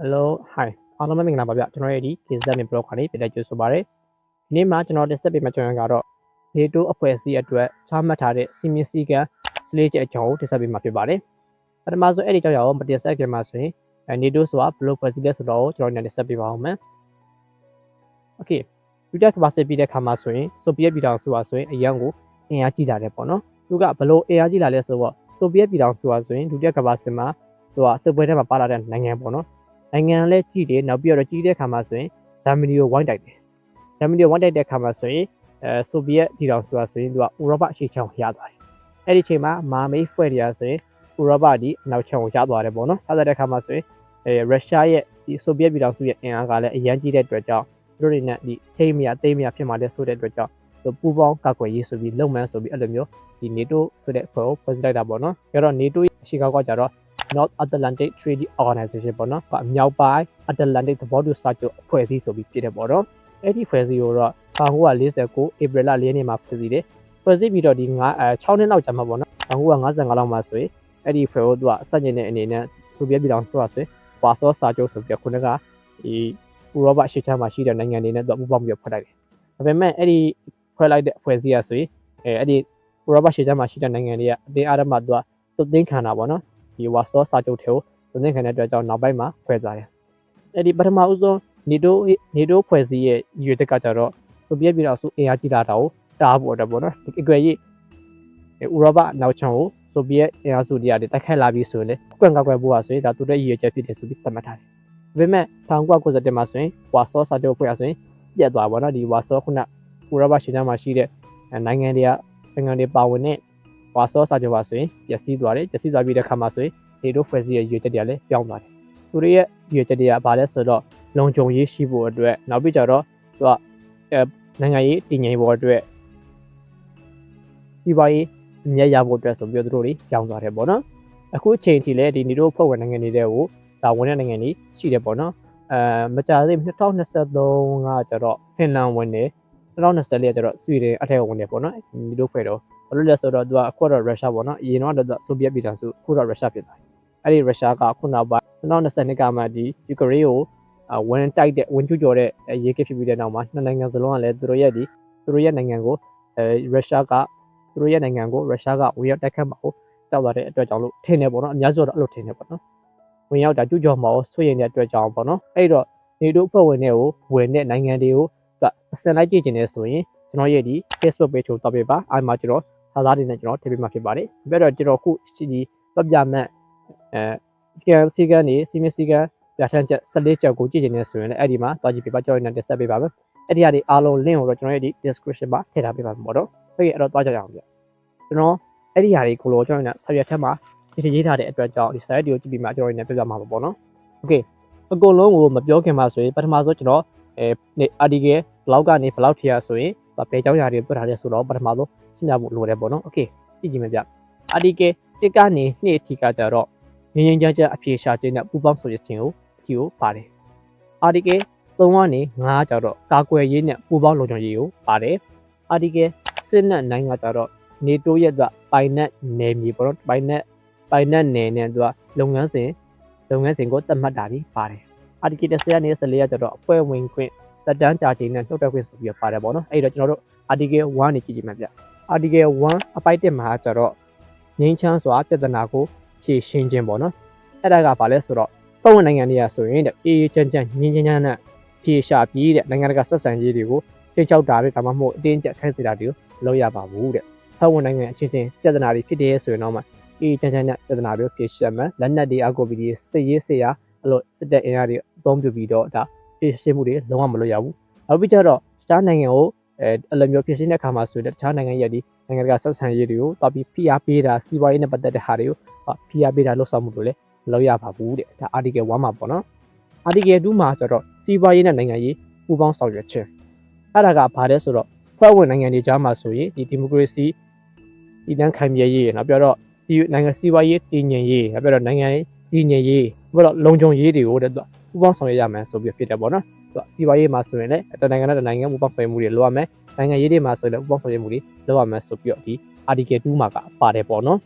Hello hi အားလုံးပဲမင်္ဂလာပါဗျကျွန်တော်ရဲ့ဒီ KZM blog ကနေပြတဲ့ကြိုဆိုပါရစေဒီနေ့မှာကျွန်တော်တက်ဆက်ပေးမယ့်ကျွန်တော်ကတော့ NATO အဖွဲ့အစည်းအတွက်ချမှတ်ထားတဲ့စီမင်းစည်းကမ်းစလေးချက်အကြောင်းကိုတက်ဆက်ပေးမှာဖြစ်ပါတယ်ပထမဆုံးအဲ့ဒီကြောင့်ရအောင်မတက်ဆက်ခင်မှာဆိုရင်အဲ NATO ဆိုတာဘယ်လိုဖွဲ့စည်းလဲဆိုတော့ကျွန်တော်ညတက်ဆက်ပေးပါအောင်မယ် Okay ဒုတိယကမ္ဘာစစ်ပြီးတဲ့ခါမှာဆိုရင်ဆိုဗီယက်ပြည်ထောင်စုဟာဆိုရင်အရန်ကိုအင်အားကြီးလာတယ်ပေါ့နော်သူကဘယ်လိုအင်အားကြီးလာလဲဆိုတော့ဆိုဗီယက်ပြည်ထောင်စုဟာဆိုရင်ဒုတိယကမ္ဘာစစ်မှာသူကစစ်ပွဲထဲမှာပါလာတဲ့နိုင်ငံပေါ့နော် နိုင်ငံလည်းကြည့်တယ်နောက်ပြီးတော့ကြည့်တဲ့အခါမှာဆိုရင်ဂျာမနီကိုဝိုင်းတိုက်တယ်ဂျာမနီကိုဝိုင်းတိုက်တဲ့အခါမှာဆိုရင်အဲဆိုဗီယက်ပြည်တော်ဆိုတာဆိုရင်သူကဥရောပအရှေ့ချမ်းကိုရသွားတယ်အဲ့ဒီအချိန်မှာမာမိတ်ဖွဲ့တွေကဆိုရင်ဥရောပဒီအနောက်ချမ်းကိုရသွားတယ်ပေါ့နော်ဆက်တဲ့အခါမှာဆိုရင်အဲရုရှားရဲ့ဒီဆိုဗီယက်ပြည်တော်စုရဲ့အင်အားကလည်းအရန်ကြီးတဲ့အတွက်ကြောင့်သူတို့တွေနဲ့ဒီထိမရသိမရဖြစ်မှာလဲဆိုတဲ့အတွက်ကြောင့်သူပူပေါင်းကာကွယ်ရေးဆိုပြီးလုံမှန်းဆိုပြီးအဲ့လိုမျိုးဒီ NATO ဆိုတဲ့အဖွဲ့ကိုဖွဲ့စည်းလိုက်တာပေါ့နော်အဲ့တော့ NATO ရဲ့အရှိကောက်ကကြတော့ North Atlantic Treaty Organization ပေါ့နော်။မြောက်ပိုင်း Atlantic သဘောတူစာချုပ်အဖွဲ့အစည်းဆိုပြီးဖြစ်တယ်ပေါ့နော်။အဲ့ဒီဖွဲ့စည်းကိုတော့1949 April 4ရက်နေ့မှာဖွဲ့စည်းတယ်။ဖွဲ့စည်းပြီးတော့ဒီ9အဲ6နှစ်လောက်ကြာမှာပေါ့နော်။1955လောက်မှာဆိုရင်အဲ့ဒီဖွဲ့ကိုသူကစက်ကျင်တဲ့အနေနဲ့ဆိုဗီယက်ပြည်ထောင်စုကဆိုရင်ဝါဆောစာချုပ်ဆိုပြီးခုနကဒီဥရောပအရှေ့ချမ်းမှာရှိတဲ့နိုင်ငံတွေနဲ့သူကပူးပေါင်းပြီးဖွဲ့လိုက်တယ်။ဒါပေမဲ့အဲ့ဒီဖွဲ့လိုက်တဲ့ဖွဲ့စည်းရဆိုရင်အဲအဲ့ဒီဥရောပရှေ့ချမ်းမှာရှိတဲ့နိုင်ငံတွေကအတင်းအားရမှသူကသွတ်သိမ်းခံတာပေါ့နော်။ ဒီဝါဆောစာချုပ်ထဲကိုသွတ်သိမ်းခံတဲ့အတွက်ကြောင့်နောက်ပိုင်းမှာဖွဲ့သွားတယ်။အဲ့ဒီပထမဦးဆုံးနေတိုးနေတိုးဖွဲ့စည်းရဲ့ရွေတက်ကကြတော့ဆိုဗီယက်ပြည်ထောင်စုအင်အားကြီးလာတာကိုတားဖို့အတွက်ပေါ့နော်။ဒီအကွယ်ကြီးဥရောပနောက်ချောင်းကိုဆိုဗီယက်အင်အားစုတွေကတိုက်ခိုက်လာပြီးဆိုရင်လေကွန့်ကွက်ဖို့ပါဆိုရင်ဒါသူတို့ရည်ရွယ်ချက်ဖြစ်တယ်ဆိုပြီးသတ်မှတ်ထားတယ်။ဒါပေမဲ့1997မှာဆိုရင်ဝါဆောစာချုပ်ဖွဲ့ရဆိုရင်ပြတ်သွားပါတော့ဒီဝါဆောခုနဥရောပရှေ့ချမ်းမှာရှိတဲ့နိုင်ငံတွေကနိုင်ငံတွေပါဝင်တဲ့ ဝါဆောစာချုပ်ပါဆိုရင်ပျက်စီးသွားတယ်ပျက်စီးသွားပြီးတဲ့ခါမှာဆိုရင်နေတို့ဖွဲ့စည်းရဲ့ရည်ရွယ်ချက်တွေကလည်းပြောင်းသွားတယ်။သူတို့ရဲ့ရည်ရွယ်ချက်တွေကဘာလဲဆိုတော့လုံခြုံရေးရှိဖို့အတွက်နောက်ပြီးကြတော့သူကအဲနိုင်ငံရေးတည်ငြိမ်ဖို့အတွက်ဒီပါရေးအမြတ်ရဖို့အတွက်ဆိုပြီးတော့သူတို့တွေပြောင်းသွားတယ်ပေါ့နော်။အခုအချိန်ထိလည်းဒီနေတို့ဖွဲ့ဝင်နိုင်ငံတွေကိုဒါဝင်တဲ့နိုင်ငံတွေရှိတယ်ပေါ့နော်။အဲမကြာသေး2023ကကျတော့ဖင်လန်ဝင်တယ်2024ကကျတော့ဆွီဒင်အထက်ဝင်တယ်ပေါ့နော်။ဒီတို့ဖွဲ့တော့ ဘာလို့လဲဆိုတော့သူကအခုတော့ရုရှားပေါ့နော်။အရင်တော့သူဆိုဗီယက်ပြည်ထောင်စုအခုတော့ရုရှားဖြစ်သွားတယ်။အဲ့ဒီရုရှားကခုနောက်ပိုင်း2022ကမှဒီယူကရိန်းကိုဝင်တိုက်တဲ့ဝင်ကျူးကျော်တဲ့ရေကစ်ဖြစ်ပြီးတဲ့နောက်မှာနှစ်နိုင်ငံစလုံးကလည်းသူတို့ရဲ့ဒီသူတို့ရဲ့နိုင်ငံကိုအဲရုရှားကသူတို့ရဲ့နိုင်ငံကိုရုရှားကဝင်ရောက်တိုက်ခတ်မှာကိုတောက်လာတဲ့အတွက်ကြောင့်လို့ထင်တယ်ပေါ့နော်။အများစုတော့အဲ့လိုထင်တယ်ပေါ့နော်။ဝင်ရောက်တာကျူးကျော်မှာကိုဆွေးရင်တဲ့အတွက်ကြောင့်ပေါ့နော်။အဲ့တော့နေတို့ဖွဲ့ဝင်တွေကိုဝင်တဲ့နိုင်ငံတွေကိုအစင်လိုက်ကြည့်ကျင်နေဆိုရင်ကျွန်တော်ရဲ့ဒီ Facebook page ကိုတောက်ပြပါအဲ့မှာကျွန်တော် စာသားတွေနဲ့ကျွန်တော်ထည့်ပေးမှာဖြစ်ပါတယ်။ပြီးတော့ကျွန်တော်ခုဒီပတ်ပြမဲ့အဲစကန်စီကန်နေစီမစီကန်ပြဋ္ဌာန်းချက်14ချက်ကိုကြည့်ကျင်နေဆိုရင်လည်းအဲ့ဒီမှာတောက်ကြည့်ပြပါကျွန်တော်နဲ့တက်ဆက်ပေးပါမယ်။အဲ့ဒီဟာတွေအားလုံး link ကိုတော့ကျွန်တော်ရဲ့ဒီ description မှာထည့်ထားပေးပါမယ်ပေါ့နော်။ဟုတ်ကဲ့အဲ့တော့တွားကြရအောင်ဗျ။ကျွန်တော်အဲ့ဒီဟာတွေကိုလို့ကျွန်တော်နဲ့ဆက်ရွက်ထက်မှာဒီရေးထားတဲ့အတွက်ကြောင့်ဒီ site တွေကိုကြည့်ပြီးမှကျွန်တော်တို့နဲ့ပြပြမှာပေါ့နော်။ Okay အကုန်လုံးကိုမပြောခင်မှာဆိုရင်ပထမဆုံးကျွန်တော်အဲ article ဘလောက်ကနေဘလောက်ထိရဆိုရင်ဘယ်ကြောင်းရာတွေပြထားလဲဆိုတော့ပထမဆုံး ရှင်းပြဖို့လိုတယ်ပေါ့နော်โอเคကြည့်ကြည့်မယ်ဗျ article တစ်ကနေနှစ်အထိကကြတော့ငင်းငင်းကြကြအဖြေရှာခြင်းနဲ့ပူပေါင်းဆိုရခြင်းကိုအထီကိုပါတယ် article 3ကနေ5ကြတော့ကာကွယ်ရေးနဲ့ပူပေါင်းလုံခြုံရေးကိုပါတယ် article စစ်နဲ့9ကကြတော့နေတိုးရဲ့ကပိုင်နက်နယ်မြေပေါ့နော်ပိုင်နက်ပိုင်နက်နယ်နဲ့သူကလုပ်ငန်းစဉ်လုပ်ငန်းစဉ်ကိုသတ်မှတ်တာပြီးပါတယ် article 10ကနေ14ကကြတော့အဖွဲ့ဝင်ခွင့်တက်တန်းကြာချိန်နဲ့နှုတ်တက်ခွင့်ဆိုပြီးပါတယ်ပေါ့နော်အဲ့တော့ကျွန်တော်တို့ article 1နေကြည့်ကြည့်မှာဗျ article 1အပိုက်1မှာကျတော့ငင်းချမ်းစွာပြဿနာကိုဖြေရှင်းခြင်းပေါ့နော်အဲ့ဒါကဘာလဲဆိုတော့ပတ်ဝန်းနိုင်ငံတွေကဆိုရင်တဲ့အေးချမ်းချမ်းငင်းချမ်းချမ်းနဲ့ဖြေရှာပြီးတဲ့နိုင်ငံတကာဆက်ဆံရေးတွေကိုချိန်ချောက်တာတွေဒါမှမဟုတ်အတင်းကျပ်ခိုင်းစေတာတွေကိုလုပ်ရပါဘူးတဲ့ပတ်ဝန်းနိုင်ငံအချင်းချင်းပြဿနာတွေဖြစ်တယ်ဆိုရင်တော့မှအေးချမ်းချမ်းနဲ့ပြဿနာတွေဖြေရှင်းမယ်လက်နက်တွေအကူပြီးစစ်ရေးစစ်ရာအဲ့လိုစစ်တပ်အင်အားတွေအသုံးပြုပြီးတော့ဒါဖြည့်ရှင်းမှုတွေလုံးဝမလုပ်ရဘူး။နောက်ပြီးကျတော့တခြားနိုင်ငံကို အဲအလိုမျိုးဖြည့်ရှင်းတဲ့အခါမှာဆိုရင်တခြားနိုင်ငံရဲ့ဒီနိုင်ငံတကာဆက်ဆံရေးတွေကိုတောက်ပြီးဖိအားပေးတာစီးပွားရေးနဲ့ပတ်သက်တဲ့ဟာတွေကိုဖိအားပေးတာလှုပ်ဆောင်မှုတွေလည်းမလုပ်ရပါဘူးတဲ့။ဒါ article 1မှာပေါ့နော်။ article 2မှာကျတော့စီးပွားရေးနဲ့နိုင်ငံရေးပူးပေါင်းဆောင်ရွက်ခြင်းအဲ့ဒါကဘာလဲဆိုတော့ဖွဲ့ဝင်နိုင်ငံတွေကြားမှာဆိုရင်ဒီဒီမိုကရေစီဒီတန်းခိုင်မြဲရေးနောက်ပြတော့စီနိုင်ငံစီးပွားရေးတည်ငြိမ်ရေးနောက်ပြတော့နိုင်ငံရေးတည်ငြိမ်ရေးပြီးတော့လုံခြုံရေးတွေကိုတဲ့သူပူပေါင်းဆောင်ရွက်ရမယ်ဆိုပြီးဖြစ်တယ်ပေါ့နော် သူစီးပွားရေးမှာဆိုရင်လည်းတနိုင်ငံနဲ့တနိုင်ငံပူပေါင်းဆောင်ရွက်မှုတွေလုပ်ရမယ်နိုင်ငံရေးတွေမှာဆိုရင်လည်းပူပေါင်းဆောင်ရွက်မှုတွေလုပ်ရမယ်ဆိုပြီးတော့ဒီ article 2မှာကပါတယ်ပေါ့နော်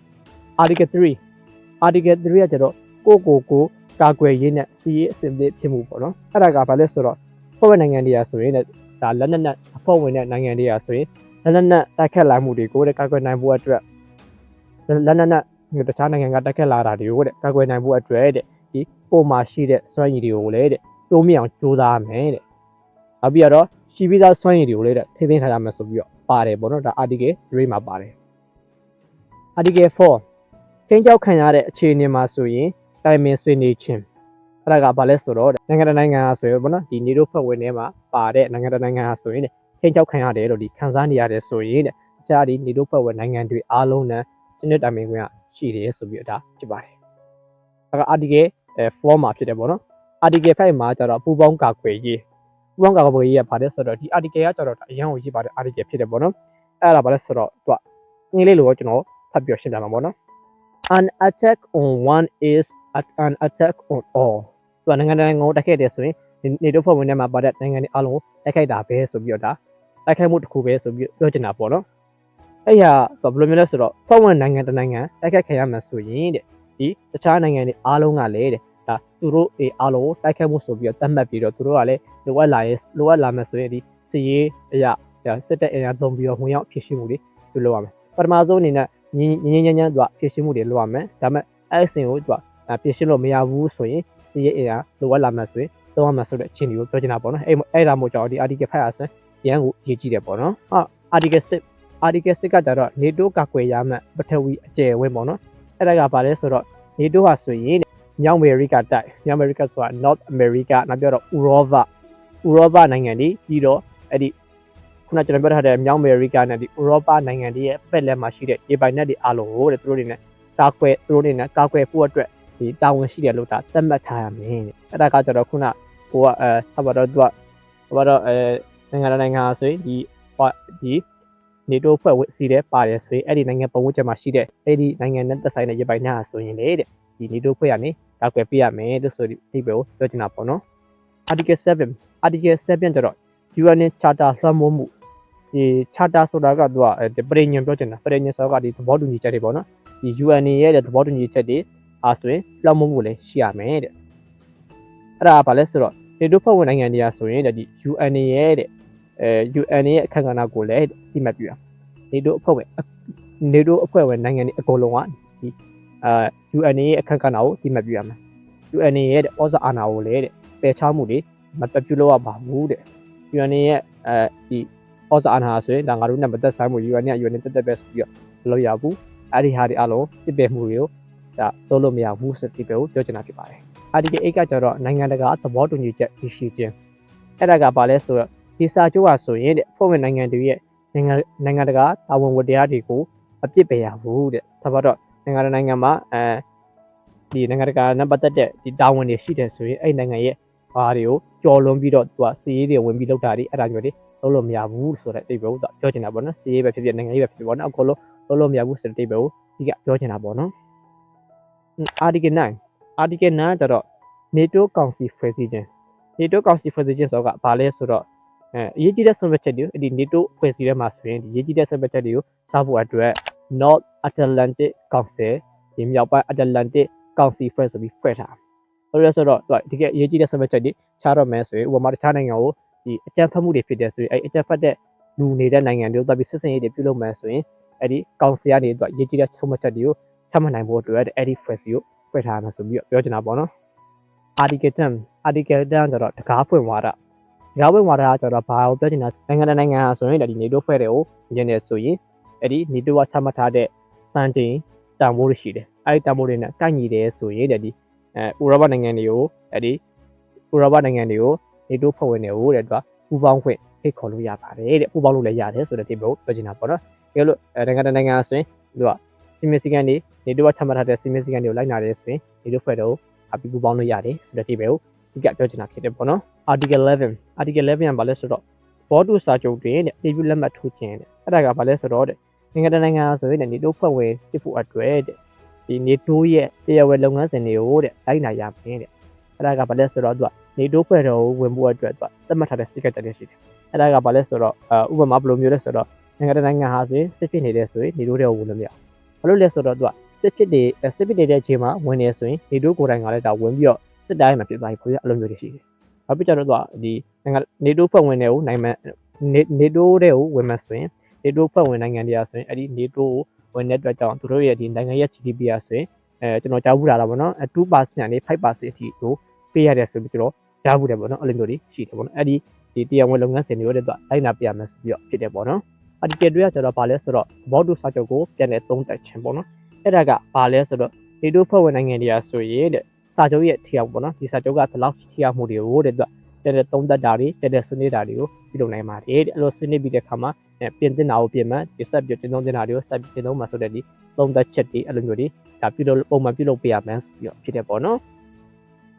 article 3 article 3ကကျတော့ကိုကိုကိုကာကွယ်ရေးနဲ့စီးရေးအဆင့်သင့်ဖြစ်မှုပေါ့နော်အဲ့ဒါကဘာလဲဆိုတော့ဖွဲ့ဝင်နိုင်ငံတွေကဆိုရင်လည်းဒါလက်နက်နဲ့အဖွဲ့ဝင်တဲ့နိုင်ငံတွေကဆိုရင်လက်နက်နဲ့တိုက်ခတ်လာမှုတွေကိုတဲ့ကာကွယ်နိုင်ဖို့အတွက်လက်နက်နဲ့တခြားနိုင်ငံကတိုက်ခတ်လာတာတွေကိုတဲ့ကာကွယ်နိုင်ဖို့အတွက်တဲ့ဒီပုံမှာရှိတဲ့စွမ်းရည်တွေကိုလည်းတဲ့ တိုးမြအောင်ကြိုးစားမယ်တဲ့နောက်ပြီးတော့ရှိပြီးသားစွမ်းရည်တွေကိုလည်းတဲ့ထိသိမ်းထားရမယ်ဆိုပြီးတော့ပါတယ်ပေါ့နော်ဒါ article 3မှာပါတယ် article 4ချင်းကြောက်ခံရတဲ့အခြေအနေမှာဆိုရင်တိုင်ပင်ဆွေးနွေးခြင်းအဲ့ဒါကဘာလဲဆိုတော့နိုင်ငံတကာနိုင်ငံဟာဆိုရင်ပေါ့နော်ဒီနေတို့ဖွဲ့ဝင်ထဲမှာပါတဲ့နိုင်ငံတကာနိုင်ငံဟာဆိုရင်ချင်းကြောက်ခံရတယ်လို့ဒီခံစားနေရတယ်ဆိုရင်တဲ့တခြားဒီနေတို့ဖွဲ့ဝင်နိုင်ငံတွေအားလုံးနဲ့စနစ်တိုင်ပင်ခွင့်ရှိတယ်ဆိုပြီးတော့ဒါဖြစ်ပါတယ်အဲ့ဒါ article 4မှာဖြစ်တယ်ပေါ့နော် article 5မှာကျတော့ပူပေါင်းကာကွယ်ရေးပူပေါင်းကာကွယ်ရေးကဘာလဲဆိုတော့ဒီ article ကကျတော့အရန်ကိုရေးပါတဲ့ article ဖြစ်တယ်ပေါ့နော်အဲ့ဒါဘာလဲဆိုတော့သူကအင်္ဂလိပ်လိုကျွန်တော်ဖတ်ပြရှင်းပြမှာပေါ့နော် an attack on one is an attack on all သူကနိုင်ငံနိုင်ငံကိုတိုက်ခိုက်တယ်ဆိုရင်နေတို့ဖွဲ့ဝင်ထဲမှာပါတဲ့နိုင်ငံတွေအားလုံးကိုတိုက်ခိုက်တာပဲဆိုပြီးတော့ဒါတိုက်ခိုက်မှုတစ်ခုပဲဆိုပြီးပြောချင်တာပေါ့နော်အဲ့ရဆိုဘယ်လိုမျိုးလဲဆိုတော့ဖွဲ့ဝင်နိုင်ငံတစ်နိုင်ငံတိုက်ခိုက်ခံရမှာဆိုရင်တဲ့ဒီတခြားနိုင်ငံတွေအားလုံးကလည်းတဲ့ ဒါသူတို့အေးအားလုံးကိုတိုက်ခိုက်မှုဆိုပြီးတော့တတ်မှတ်ပြီးတော့သူတို့ကလည်းလိုအပ်လာရဲ့လိုအပ်လာမယ်ဆိုရင်ဒီစီရေးအရာစစ်တပ်အင်အားသုံးပြီးတော့ဝင်ရောက်ဖြစ်ရှိမှုတွေပြုလုပ်ရမယ်ပထမဆုံးအနေနဲ့ငင်းငင်းငင်းငင်းသူကဖြစ်ရှင်းမှုတွေလုပ်ရမယ်ဒါပေမဲ့အဲ့အစဉ်ကိုသူကဖြစ်ရှင်းလို့မရဘူးဆိုရင်စီရဲ့အရာလိုအပ်လာမှဆိုရင်သုံးရမှဆိုတဲ့အချင်းတွေကိုပြောချင်တာပေါ့နော်အဲ့အဲ့ဒါမို့ကြောင့်ဒီ article ဖတ်ရဆန်ရန်ကိုရေးကြည့်တယ်ပေါ့နော်ဟာ article 6 article 6ကကြတော့ NATO ကကွယ်ရမှပထဝီအကျယ်ဝင်းပေါ့နော်အဲ့ဒါကဘာလဲဆိုတော့ NATO ဟာဆိုရင် မြောက်အမေရိကတိုက်မြောက်အမေရိကဆိုတာ North America နောက်ပြောတော့ Europa Europa နိုင်ငံတွေပြီးတော့အဲ့ဒီခုနကျွန်တော်ပြောထားတဲ့မြောက်အမေရိကနဲ့ဒီဥရောပနိုင်ငံတွေရဲ့ပတ်လက်မှာရှိတဲ့ရေပိုင်နက်တွေအားလုံးကိုတဲ့သူတို့တွေနဲ့ကာကွယ်သူတို့တွေနဲ့ကာကွယ်ဖို့အတွက်ဒီတာဝန်ရှိတယ်လို့ဒါသတ်မှတ်ထားရမယ်တဲ့အဲ့ဒါကကျတော့ခုနကိုကအဲဆက်ပါတော့သူကဘာတော့အဲနိုင်ငံနိုင်ငံဆိုရင်ဒီဒီနေတိုးဖွဲ့ဝစီတဲ့ပါတယ်ဆိုရင်အဲ့ဒီနိုင်ငံပုံဝန်းကျင်မှာရှိတဲ့အဲ့ဒီနိုင်ငံနဲ့သက်ဆိုင်တဲ့ရေပိုင်နက်ဆိုရင်လေတဲ့ ဒီနေတိုးဖွဲ့ရနေကာကွယ်ပေးရမယ်လို့ဆိုဒီဒီပဲကိုပြောချင်တာပေါ့နော် article 7 article 7ကျတော့ UN Charter လွှမ်းမိုးမှုဒီ charter ဆိုတာကသူကပရိညံပြောချင်တာပရိညံဆိုတာကဒီသဘောတူညီချက်တွေပေါ့နော်ဒီ UN ရဲ့သဘောတူညီချက်တွေအားဆိုရင်လွှမ်းမိုးမှုလည်းရှိရမယ်တဲ့အဲ့ဒါကဘာလဲဆိုတော့နေတိုးဖွဲ့ဝင်နိုင်ငံတွေကဆိုရင်ဒီ UN ရဲ့တဲ့အဲ UN ရဲ့အခက်အခဲကိုလည်းဒီမှတ်ပြရနေတိုးအဖွဲ့ဝင်နေတိုးအဖွဲ့ဝင်နိုင်ငံတွေအကုန်လုံးကဒီ အာ UN ရဲ့အခက်အခဲကိုဒီမှတ်ပြရမယ် UN ရဲ့ဩဇာအာဏာကိုလည်းတဲ့ပယ်ချမှုတွေမတက်ပြုလို့ရပါဘူးတဲ့ UN ရဲ့အဲဒီဩဇာအာဏာဆိုရင်ဒါငါတို့နဲ့မသက်ဆိုင်မှု UN နဲ့ UN နဲ့တက်တက်ပဲဆိုပြီးတော့မလုပ်ရဘူးအဲ့ဒီဟာတွေအလုံးပြစ်ပယ်မှုတွေကိုဒါလုပ်လို့မရဘူးဆိုတဲ့ပဲကိုပြောချင်တာဖြစ်ပါတယ် Article 8ကကျတော့နိုင်ငံတကာသဘောတူညီချက်ရှိခြင်းအဲ့ဒါကဘာလဲဆိုတော့ဒီစာချုပ်ဟာဆိုရင်တဲ့ဖွဲ့ဝင်နိုင်ငံတွေရဲ့နိုင်ငံနိုင်ငံတကာတာဝန်ဝတ္တရားတွေကိုအပြစ်ပယ်ရဘူးတဲ့ဒါပါတော့ နိုင်ငံနိုင်ငံမှာအဲဒီနိုင်ငံတကာနဲ့ပတ်သက်တဲ့ဒီတာဝန်တွေရှိတယ်ဆိုရင်အဲ့နိုင်ငံရဲ့ဘာတွေကိုကြော်လွန်ပြီးတော့သူကစီးရေးတွေဝင်ပြီးလောက်တာတွေအဲ့ဒါမျိုးတွေလုပ်လို့မရဘူးဆိုတဲ့အိဗယ်ကိုပြောချင်တာပေါ့နော်စီးရေးပဲဖြစ်ဖြစ်နိုင်ငံရေးပဲဖြစ်ဖြစ်ပေါ့နော်အကုန်လုံးလုပ်လို့မရဘူးဆိုတဲ့အိဗယ်ကိုဒီကပြောချင်တာပေါ့နော် article 9 article 9ကျတော့ NATO ကောင်စီဖွဲ့စည်းခြင်း NATO ကောင်စီဖွဲ့စည်းခြင်းဆိုတော့ဘာလဲဆိုတော့အဲအရေးကြီးတဲ့ဆုံးဖြတ်ချက်တွေအဲ့ဒီ NATO ဖွဲ့စည်းထဲမှာဆိုရင်ဒီအရေးကြီးတဲ့ဆုံးဖြတ်ချက်တွေကိုစားဖို့အတွက် North Atlantic Council ဒီမြောက်ပိုင်း Atlantic Council ဖွဲ့ဆိုပြီးဖွဲ့ထားတယ်လို့ဆိုတော့သူကတကယ်အရေးကြီးတဲ့ဆုံးဖြတ်ချက်တွေချတော့မယ်ဆိုရင်ဥပမာတခြားနိုင်ငံကိုဒီအကြမ်းဖက်မှုတွေဖြစ်တဲ့ဆိုရင်အဲအကြမ်းဖက်တဲ့လူနေတဲ့နိုင်ငံတွေကိုတော့ပြီးစစ်စင်ရေးတွေပြုလုပ်မယ်ဆိုရင်အဲ့ဒီကောင်စီကနေသူကရေးကြီးတဲ့ဆုံးဖြတ်ချက်တွေကိုချမှတ်နိုင်ဖို့အတွက်အဲ့ဒီ phrase ကိုဖွဲ့ထားမှာဆိုပြီးတော့ပြောချင်တာပေါ့နော် article 10 article 10ကျတော့တကားဖွင့်ဝါဒတကားဖွင့်ဝါဒကကျတော့ဘာကိုပြောချင်တာနိုင်ငံတကာနိုင်ငံဟာဆိုရင်ဒီ NATO ဖွဲ့တဲ့ကိုညနေဆိုရင်အဲ့ဒီ NATO ကချမှတ်ထားတဲ့ စံချိန်တန်ဖိုးရှိတယ်အဲ့ဒီတန်ဖိုးတွေနဲ့ကိုက်ညီတယ်ဆိုရင်ဒီအဲဥရောပနိုင်ငံတွေကိုအဲ့ဒီဥရောပနိုင်ငံတွေကို NATO ဖွဲ့ဝင်တွေကိုတဲ့သူကပူပေါင်းခွင့်ဖိတ်ခေါ်လို့ရပါတယ်တဲ့ပူပေါင်းလို့လည်းရတယ်ဆိုတဲ့ဒီဘုတ်ပြောချင်တာပေါ့နော်ဒါလို့နိုင်ငံတကာနိုင်ငံဆိုရင်သူကစီမင်းစည်းကမ်းတွေနေတော့ချမှတ်ထားတဲ့စီမင်းစည်းကမ်းတွေကိုလိုက်နာရဲဆိုရင်နေတော့ဖွဲ့တော့အပီပူပေါင်းလို့ရတယ်ဆိုတဲ့ဒီဘက်ကိုဒီကပြောချင်တာဖြစ်တယ်ပေါ့နော် article 11 article 11ကဘာလဲဆိုတော့ဘောတူစာချုပ်တွင်တဲ့ပြည်ပြလက်မှတ်ထိုးခြင်းတဲ့အဲ့ဒါကဘာလဲဆိုတော့တဲ့ နိုင်ငံတကာနိုင်ငံဆိုရင်နေတော့ဖွဲ့ဝင်ဖြစ်ဖို့အတွက်တဲ့ဒီနေတိုးရဲ့တရားဝင်လုပ်ငန်းစဉ်တွေကိုတဲ့လိုက်နာရမယ်တဲ့အဲ့ဒါကဘာလဲဆိုတော့သူကနေတိုးဖွဲ့တော်ဝင်ဖို့အတွက်သူသတ်မှတ်ထားတဲ့စိတ်ကတည်းရှိတယ်အဲ့ဒါကဘာလဲဆိုတော့ဥပမာဘယ်လိုမျိုးလဲဆိုတော့နိုင်ငံတကာနိုင်ငံဟာဆိုရင်စစ်ဖြစ်နေတဲ့ဆိုရင်နေတိုးတဲ့ဝင်လို့မရဘာလို့လဲဆိုတော့သူကစစ်ဖြစ်နေစစ်ဖြစ်နေတဲ့အချိန်မှာဝင်နေဆိုရင်နေတိုးကိုယ်တိုင်ကလည်းဒါဝင်ပြီးတော့စစ်တိုင်းမှာဖြစ်သွားပြီပေါ့ဗျာအဲ့လိုမျိုးတွေရှိတယ်နောက်ပြီးကြတော့သူကဒီနိုင်ငံနေတိုးဖွဲ့ဝင်တွေကိုနိုင်မှနေနေတိုးတွေကိုဝင်မှဆိုရင် နေတိုးဖွဲ့ဝင်နိုင်ငံတွေကဆိုရင်အဲ့ဒီနေတိုးကိုဝင်တဲ့အတွက်ကြောင့်သူတို့ရဲ့ဒီနိုင်ငံရဲ့ GDP ကဆိုရင်အဲကျွန်တော်ကြားဘူးလာတာပေါ့နော်အဲ2%နဲ့5%အထိကိုပေးရတယ်ဆိုပြီးကျွန်တော်ကြားဘူးတယ်ပေါ့နော်အဲ့လိုမျိုးတွေရှိတယ်ပေါ့နော်အဲ့ဒီဒီတရားဝင်လုပ်ငန်းစဉ်တွေတဲ့အတွက်လိုက်နာပြရမယ်ဆိုပြီးတော့ဖြစ်တယ်ပေါ့နော် article တွေကကျတော့ဗာလဲဆိုတော့သဘောတူစာချုပ်ကိုပြန်လည်သုံးသပ်ခြင်းပေါ့နော်အဲ့ဒါကဗာလဲဆိုတော့နေတိုးဖွဲ့ဝင်နိုင်ငံတွေကဆိုရင်တဲ့စာချုပ်ရဲ့ထိရောက်ပေါ့နော်ဒီစာချုပ်ကဘယ်လောက်ထိရောက်မှုတွေကိုတဲ့အတွက် တဲ့တဲ့သုံးသပ်တာတွေတဲ့တဲ့ဆွေးနွေးတာတွေကိုပြုလုပ်နိုင်ပါတယ်တဲ့အဲ့လိုဆွေးနွေးပြီးတဲ့အခါမှာအဲပြင်သင့်တာကိုပြင်မှဒီဆက်ပြီးတင်သုံးတင်တာတွေကိုဆက်ပြီးတင်သုံးမှာဆိုတဲ့ဒီသုံးသပ်ချက်တွေအဲ့လိုမျိုးတွေဒါပြုလုပ်ပုံမှန်ပြုလုပ်ပေးရမယ်ဆိုပြီးတော့ဖြစ်တယ်ပေါ့နော်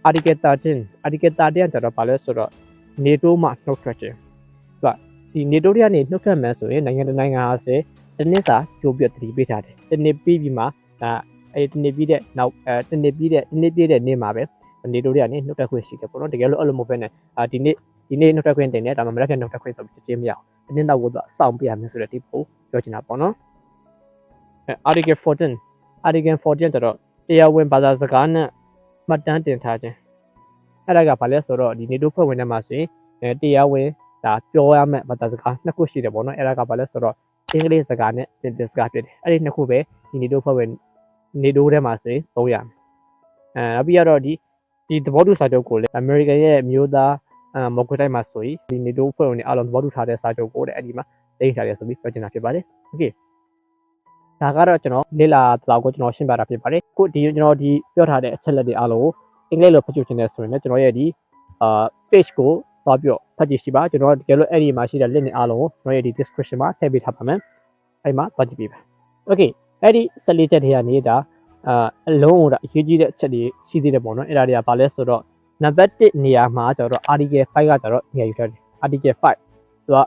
article 13 article 13ကကျတော့ဗာလဲဆိုတော့ NATO မှာနှုတ်ထွက်ခြင်းဒီနေတိုးတွေကနေနှုတ်ထွက်မယ်ဆိုရင်နိုင်ငံတစ်နိုင်ငံဟာဆိုတနစ်စာကြိုးပြတ်တတိပေးထားတယ်တနစ်ပြီးပြီးမှဒါအဲတနစ်ပြီးတဲ့နောက်အဲတနစ်ပြီးတဲ့တနစ်ပြည့်တဲ့နေ့မှာပဲ နေတိုးတွေကနေနှုတ်ထွက်ခွင့်ရှိတယ်ပေါ့နော်တကယ်လို့အဲ့လိုမဟုတ်ဘဲနဲ့အာဒီနေ့ဒီနေ့နှုတ်ထွက်ခွင့်တင်တယ်ဒါမှမဟုတ်လည်းနှုတ်ထွက်ခွင့်ဆိုပြီးချင်းမရအောင်တနစ်တော့ကိုတော့စောင့်ပြရမယ်ဆိုတဲ့ဒီပို့ပြောချင်တာပေါ့နော်အဲ article 14 article 14တော့တရားဝင်ဘာသာစကားနဲ့မှတ်တမ်းတင်ထားခြင်းအဲ့ဒါကဘာလဲဆိုတော့ဒီနေတိုးဖွဲ့ဝင်ထဲမှာဆိုရင်အဲတရားဝင်ဒါပြောရမယ့်ဘာသာစကားနှစ်ခုရှိတယ်ပေါ့နော်အဲ့ဒါကဘာလဲဆိုတော့အင်္ဂလိပ်စကားနဲ့ပြင်သစ်စကားဖြစ်တယ်အဲ့ဒီနှစ်ခုပဲဒီနေတိုးဖွဲ့ဝင်နေတိုးထဲမှာဆိုရင်သုံးရမယ်အဲနောက်ပြီးတော့ဒီ ဒီသဘောတူစာချုပ်ကိုလည်းအမေရိကန်ရဲ့မျိုးသားအမော်ကွေတိုင်းမှာဆိုရင်ဒီ NATO ဖွဲ့ဝင်တွေအားလုံးသဘောတူထားတဲ့စာချုပ်ကိုတဲ့အဲ့ဒီမှာလိမ့်ထားရဆိုပြီးပြောချင်တာဖြစ်ပါတယ်။ Okay ဒါကတော့ကျွန်တော်လေ့လာတော့ကိုကျွန်တော်ရှင်းပြတာဖြစ်ပါတယ်။ခုဒီကျွန်တော်ဒီပြောထားတဲ့အချက်လက်တွေအားလုံးကိုအင်္ဂလိပ်လိုဖတ်ကြည့်ချင်တယ်ဆိုရင်လည်းကျွန်တော်ရဲ့ဒီအာ page ကိုသွားပြီးတော့ဖတ်ကြည့်ရှိပါကျွန်တော်တကယ်လို့အဲ့ဒီမှာရှိတဲ့ link တွေအားလုံးကိုကျွန်တော်ရဲ့ဒီ description မှာထည့်ပေးထားပါမယ်။အဲ့မှာသွားကြည့်ပေးပါ။ Okay အဲ့ဒီ14ချက်တွေကနေဒါ အာအလုံးကိုဒါအရေးကြီးတဲ့အချက်တွေရှိသေးတယ်ပေါ့နော်အဲ့ဒါတွေကဘာလဲဆိုတော့ number 1နေရာမှာကျတော့ article 5ကကျတော့နေရာယူထားတယ် article 5သူက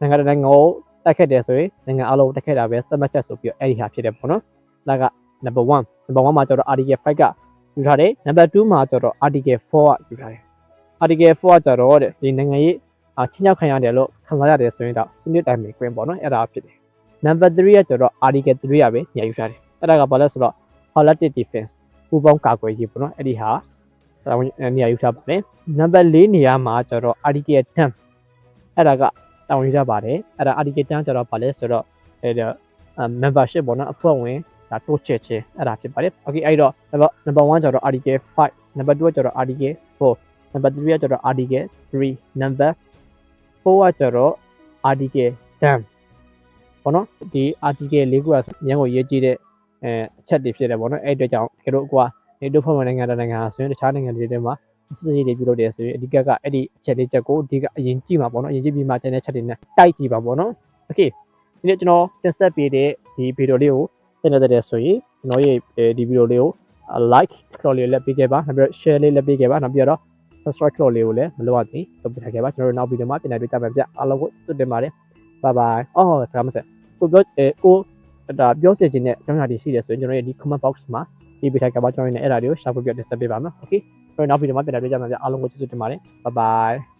နိုင်ငံတစ်နိုင်ငံကိုတက်ခဲ့တယ်ဆိုရင်နိုင်ငံအလုံးတက်ခဲ့တာပဲသတ်မှတ်ချက်ဆိုပြီးတော့အဲ့ဒီဟာဖြစ်တယ်ပေါ့နော်ဒါက number 1 number 1မှာကျတော့ article 5ကယူထားတယ် number 2မှာကျတော့ article 4ကယူထားတယ် article 4ကကြတော့တဲ့ဒီနိုင်ငံရေးအချင်းချောက်ခံရတယ်လို့ခံစားရတယ်ဆိုရင်တော့စနစ်တိုင်းပဲကွင်းပေါ့နော်အဲ့ဒါဖြစ်တယ် number 3ကကြတော့ article 3ကပဲညှယူထားတယ်အဲ့ဒါကဘာလဲဆိုတော့ collective defense ပူပေါင်းကာကွယ်ရေးပေါ့နော်အဲ့ဒီဟာညှယူထားပါတယ် number 4နေရာမှာကြတော့ article 10အဲ့ဒါကတောင်းယူထားပါတယ်အဲ့ဒါ article 10ကြတော့ဘာလဲဆိုတော့အဲ့ဒါ membership ပေါ့နော်အဖွဲ့ဝင်ဒါတိုးချက်ချင်းအဲ့ဒါဖြစ်ပါတယ် okay အဲ့တော့ number 1ကျတော့ article 5 number 2ကျတော့ article 4 number 3ကကျတော့ article 3 number 4ကကျတော့ article 10ပေါ့နော်ဒီ article ၄ခုကညံကိုရေးကြည့်တဲ့ အဲအချက်တွေဖြစ်တယ်ပေါ့နော်အဲ့အတွက်ကြောင့်တကယ်လို့ကွာနေတို့ဖွဲ့ဝင်နိုင်ငံတနိုင်ငံဟာဆိုရင်တခြားနိုင်ငံတွေထဲမှာစစ်စစ်တွေပြုလုပ်တယ်ဆိုရင်အဓိကကအဲ့ဒီအချက်လေးချက်ကိုအဓိကအရင်ကြည့်မှာပေါ့နော်အရင်ကြည့်ပြီးမှကျန်တဲ့ချက်တွေနဲ့တိုက်ကြည့်ပါပေါ့နော်โอเคဒီနေ့ကျွန်တော်တင်ဆက်ပေးတဲ့ဒီဗီဒီယိုလေးကိုတင်တဲ့တဲ့ဆိုရင်ကျွန်တော်ရဲ့ဒီဗီဒီယိုလေးကို like ခေါ်လေးလက်ပေးခဲ့ပါနောက်ပြီး share လေးလက်ပေးခဲ့ပါနောက်ပြီးတော့ subscribe လုပ်လေးကိုလည်းမလုပ်ရသေးလုပ်ပြထားခဲ့ပါကျွန်တော်တို့နောက်ဗီဒီယိုမှာပြန်လည်တွေ့ကြပါဗျအားလုံးကိုစွတ်တင်ပါတယ် bye bye အော်စကားမဆက်ကိုပြောအဲကို ဒါပြောစီခြင်းနဲ့အကြောင်းအရာတွေရှိတယ်ဆိုရင်ကျွန်တော်ရဲ့ဒီ comment box မှာရေးပေးထားခဲ့ပါကျွန်တော်ရဲ့အဲ့ဒါတွေကို share ပြပြ display ပေးပါမယ် okay ကျွန်တော်နောက်ဗီဒီယိုမှာပြန်လည်တွေ့ကြပါဗျအားလုံးကိုကျေးဇူးတင်ပါတယ် bye bye